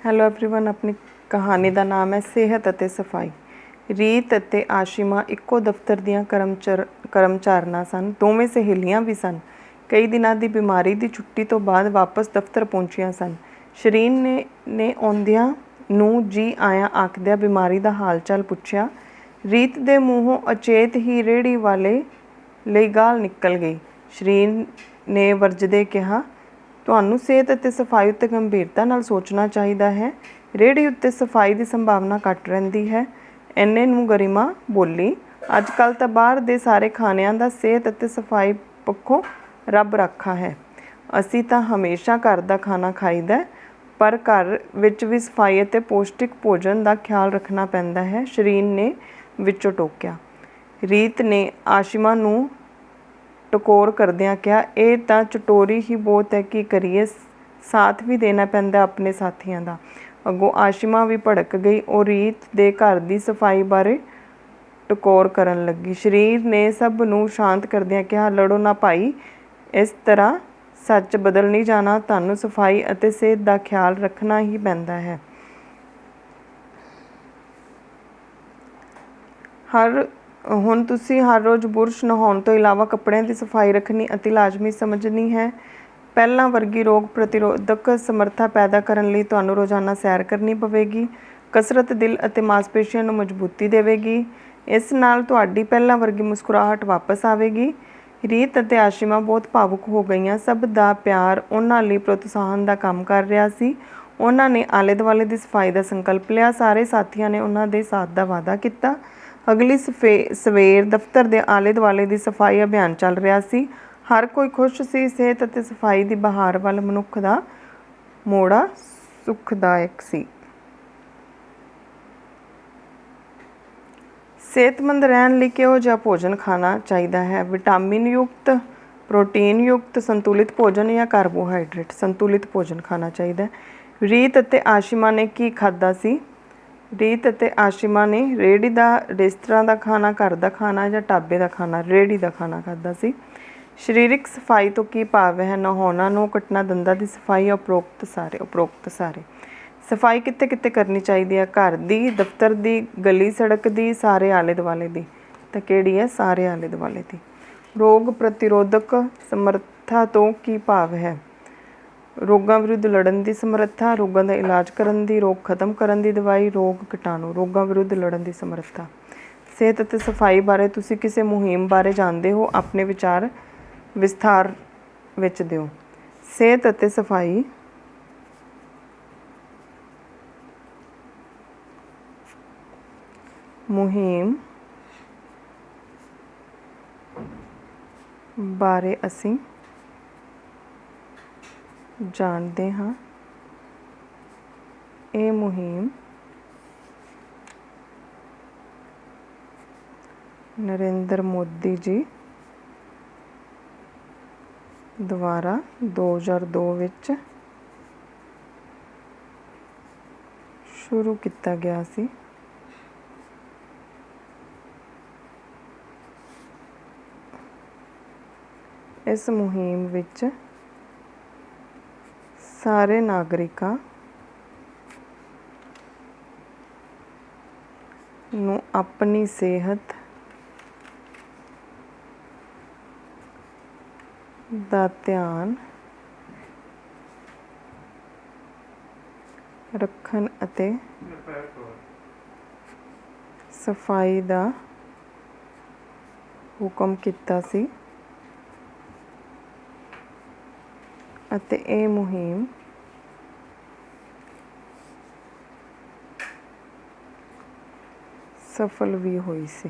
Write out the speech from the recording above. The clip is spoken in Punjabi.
ਹੈਲੋ एवरीवन ਆਪਣੀ ਕਹਾਣੀ ਦਾ ਨਾਮ ਹੈ ਸਿਹਤ ਅਤੇ ਸਫਾਈ ਰੀਤ ਅਤੇ ਆਸ਼ਿਮਾ ਇੱਕੋ ਦਫ਼ਤਰ ਦੀਆਂ ਕਰਮਚਾਰ ਕਰਮਚਾਰਨਾਂ ਸਨ ਦੋਵੇਂ ਸਹੇਲੀਆਂ ਵੀ ਸਨ ਕਈ ਦਿਨਾਂ ਦੀ ਬਿਮਾਰੀ ਦੀ ਛੁੱਟੀ ਤੋਂ ਬਾਅਦ ਵਾਪਸ ਦਫ਼ਤਰ ਪਹੁੰਚੀਆਂ ਸਨ ਸ਼ਰੀਨ ਨੇ ਨੇ ਆਉਂਦਿਆਂ ਨੂੰ ਜੀ ਆਇਆਂ ਆਖਦਿਆਂ ਬਿਮਾਰੀ ਦਾ ਹਾਲ ਚਾਲ ਪੁੱਛਿਆ ਰੀਤ ਦੇ ਮੂੰਹੋਂ ਅਚੇਤ ਹੀ ਰੇੜੀ ਵਾਲੇ ਲਈ ਗਾਲ ਨਿਕਲ ਗਈ ਸ਼ਰੀਨ ਨੇ ਵਰਜਦੇ ਕਿਹਾ ਤੁਹਾਨੂੰ ਸਿਹਤ ਅਤੇ ਸਫ਼ਾਈ ਉੱਤੇ ਗੰਭੀਰਤਾ ਨਾਲ ਸੋਚਣਾ ਚਾਹੀਦਾ ਹੈ। ਰੇਹੜੀ ਉੱਤੇ ਸਫ਼ਾਈ ਦੀ ਸੰਭਾਵਨਾ ਘੱਟ ਰਹਿੰਦੀ ਹੈ। ਐਨੇ ਨੂੰ ਗਰਿਮਾ ਬੋਲੀ ਅੱਜ ਕੱਲ ਤਾਂ ਬਾਹਰ ਦੇ ਸਾਰੇ ਖਾਣਿਆਂ ਦਾ ਸਿਹਤ ਅਤੇ ਸਫ਼ਾਈ ਪੱਖੋਂ ਰੱਬ ਰੱਖਾ ਹੈ। ਅਸੀਂ ਤਾਂ ਹਮੇਸ਼ਾ ਘਰ ਦਾ ਖਾਣਾ ਖਾਈਦਾ ਪਰ ਘਰ ਵਿੱਚ ਵੀ ਸਫ਼ਾਈ ਅਤੇ ਪੌਸ਼ਟਿਕ ਭੋਜਨ ਦਾ ਖਿਆਲ ਰੱਖਣਾ ਪੈਂਦਾ ਹੈ ਸ਼ਰੀਨ ਨੇ ਵਿੱਚੋਂ ਟੋਕਿਆ। ਰੀਤ ਨੇ ਆਸ਼ਿਮਾ ਨੂੰ ਟਕੋਰ ਕਰਦਿਆਂ ਕਿਹਾ, ਇਹ ਤਾਂ ਚਟੋਰੀ ਹੀ ਬਹੁਤ ਹੈ, ਕੀ ਕਰੀਏ? ਸਾਥ ਵੀ ਦੇਣਾ ਪੈਂਦਾ ਆਪਣੇ ਸਾਥੀਆਂ ਦਾ। ਅੱਗੋਂ ਆਸ਼ਿਮਾ ਵੀ ਭੜਕ ਗਈ। ਉਹ ਰੀਤ ਦੇ ਘਰ ਦੀ ਸਫ਼ਾਈ ਬਾਰੇ ਟਕੋਰ ਕਰਨ ਲੱਗੀ। ਸ਼ਰੀਰ ਨੇ ਸਭ ਨੂੰ ਸ਼ਾਂਤ ਕਰਦਿਆਂ ਕਿਹਾ, ਲੜੋ ਨਾ ਭਾਈ, ਇਸ ਤਰ੍ਹਾਂ ਸੱਚ ਬਦਲ ਨਹੀਂ ਜਾਣਾ। ਤੁਹਾਨੂੰ ਸਫ਼ਾਈ ਅਤੇ ਸਿਹਤ ਦਾ ਖਿਆਲ ਰੱਖਣਾ ਹੀ ਪੈਂਦਾ ਹੈ। ਹਰ ਹੁਣ ਤੁਸੀਂ ਹਰ ਰੋਜ਼ ਬੁਰਸ਼ ਨਹਾਉਣ ਤੋਂ ਇਲਾਵਾ ਕੱਪੜਿਆਂ ਦੀ ਸਫ਼ਾਈ ਰੱਖਣੀ ਅਤੀ ਲਾਜ਼ਮੀ ਸਮਝਣੀ ਹੈ। ਪਹਿਲਾਂ ਵਰਗੀ ਰੋਗ ਪ੍ਰਤੀਰੋਧਕ ਸਮਰੱਥਾ ਪੈਦਾ ਕਰਨ ਲਈ ਤੁਹਾਨੂੰ ਰੋਜ਼ਾਨਾ ਸੈਰ ਕਰਨੀ ਪਵੇਗੀ, ਕਸਰਤ ਦਿਲ ਅਤੇ ਮਾਸਪੇਸ਼ੀਆਂ ਨੂੰ ਮਜ਼ਬੂਤੀ ਦੇਵੇਗੀ। ਇਸ ਨਾਲ ਤੁਹਾਡੀ ਪਹਿਲਾਂ ਵਰਗੀ ਮੁਸਕਰਾਹਟ ਵਾਪਸ ਆਵੇਗੀ। ਰੀਤ ਅਤੇ ਆਸ਼ਿਮਾ ਬਹੁਤ ਭਾਵੁਕ ਹੋ ਗਈਆਂ। ਸਭ ਦਾ ਪਿਆਰ ਉਹਨਾਂ ਲਈ ਪ੍ਰੋਤਸਾਹਨ ਦਾ ਕੰਮ ਕਰ ਰਿਹਾ ਸੀ। ਉਹਨਾਂ ਨੇ ਆਲੇ ਦੁਆਲੇ ਦੀ ਸਫ਼ਾਈ ਦਾ ਸੰਕਲਪ ਲਿਆ। ਸਾਰੇ ਸਾਥੀਆਂ ਨੇ ਉਹਨਾਂ ਦੇ ਸਾਥ ਦਾ ਵਾਅਦਾ ਕੀਤਾ। ਅਗਲੀ ਸਫੇ- ਸਵੇਰ ਦਫ਼ਤਰ ਦੇ ਆਲੇ ਦੁਆਲੇ ਦੀ ਸਫ਼ਾਈ ਅਭਿਆਨ ਚੱਲ ਰਿਹਾ ਸੀ। ਹਰ ਕੋਈ ਖੁਸ਼ ਸੀ, ਸਿਹਤ ਅਤੇ ਸਫ਼ਾਈ ਦੀ ਬਹਾਰ ਵੱਲ ਮਨੁੱਖ ਦਾ ਮੋੜਾ ਸੁਖਦਾਇਕ ਸੀ। ਸਿਹਤਮੰਦ ਰਹਿਣ ਲਈ ਕਿਹੋ ਜਿਹਾ ਭੋਜਨ ਖਾਣਾ ਚਾਹੀਦਾ ਹੈ? ਵਿਟਾਮਿਨ ਯੁਕਤ, ਪ੍ਰੋਟੀਨ ਯੁਕਤ, ਸੰਤੁਲਿਤ ਭੋਜਨ ਜਾਂ ਕਾਰਬੋਹਾਈਡਰੇਟ? ਸੰਤੁਲਿਤ ਭੋਜਨ ਖਾਣਾ ਚਾਹੀਦਾ ਹੈ। ਰੀਤ ਅਤੇ ਆਸ਼ਿਮਾ ਨੇ ਕੀ ਖਾਧਾ ਸੀ? ਰੀਤ ਅਤੇ ਆਸ਼ਿਮਾ ਨੇ ਰੇੜੀ ਦਾ, ਰੇਸਤਰਾਂ ਦਾ ਖਾਣਾ, ਘਰ ਦਾ ਖਾਣਾ ਜਾਂ ਢਾਬੇ ਦਾ ਖਾਣਾ ਰੇੜੀ ਦਾ ਖਾਣਾ ਖਾਦਾ ਸੀ। ਸਰੀਰਕ ਸਫ਼ਾਈ ਤੋਂ ਕੀ ਭਾਵ ਹੈ? ਨਹਾਉਣਾ ਨੂੰ ਕੱਟਣਾ, ਦੰਦਾਂ ਦੀ ਸਫ਼ਾਈ, ਉਪਰੋਕਤ ਸਾਰੇ ਉਪਰੋਕਤ ਸਾਰੇ। ਸਫ਼ਾਈ ਕਿੱਥੇ ਕਿੱਥੇ ਕਰਨੀ ਚਾਹੀਦੀ ਹੈ? ਘਰ ਦੀ, ਦਫ਼ਤਰ ਦੀ, ਗਲੀ ਸੜਕ ਦੀ, ਸਾਰੇ ਆਲੇ ਦੁਆਲੇ ਦੀ? ਤਾਂ ਕਿਹੜੀ ਹੈ? ਸਾਰੇ ਆਲੇ ਦੁਆਲੇ ਦੀ। ਰੋਗ ਪ੍ਰਤੀਰੋਧਕ ਸਮਰੱਥਾ ਤੋਂ ਕੀ ਭਾਵ ਹੈ? ਰੋਗਾਂ ਵਿਰੁੱਧ ਲੜਨ ਦੀ ਸਮਰੱਥਾ, ਰੋਗਾਂ ਦਾ ਇਲਾਜ ਕਰਨ ਦੀ, ਰੋਗ ਖਤਮ ਕਰਨ ਦੀ ਦਵਾਈ, ਰੋਗ ਕੀਟਾਣੂ ਰੋਗਾਂ ਵਿਰੁੱਧ ਲੜਨ ਦੀ ਸਮਰੱਥਾ। ਸਿਹਤ ਅਤੇ ਸਫ਼ਾਈ ਬਾਰੇ ਤੁਸੀਂ ਕਿਸੇ ਮੁਹਿੰਮ ਬਾਰੇ ਜਾਣਦੇ ਹੋ, ਆਪਣੇ ਵਿਚਾਰ ਵਿਸਥਾਰ ਵਿੱਚ ਦਿਓ। ਸਿਹਤ ਅਤੇ ਸਫ਼ਾਈ ਮੁਹਿੰਮ ਬਾਰੇ ਅਸੀਂ ਜਾਣਦੇ ਹਾਂ। ਇਹ ਮੁਹਿੰਮ ਨਰਿੰਦਰ ਮੋਦੀ ਜੀ ਦੁਆਰਾ 2002 ਵਿੱਚ ਸ਼ੁਰੂ ਕੀਤਾ ਗਿਆ ਸੀ। ਇਸ ਮੁਹਿੰਮ ਵਿੱਚ ਸਾਰੇ ਨਾਗਰਿਕਾਂ ਨੂੰ ਆਪਣੀ ਸਿਹਤ ਦਾ ਧਿਆਨ ਰੱਖਣ ਅਤੇ ਸਫ਼ਾਈ ਦਾ ਹੁਕਮ ਕੀਤਾ ਸੀ। ਅਤੇ ਇਹ ਮੁਹਿੰਮ ਸਫਲ ਵੀ ਹੋਈ ਸੀ।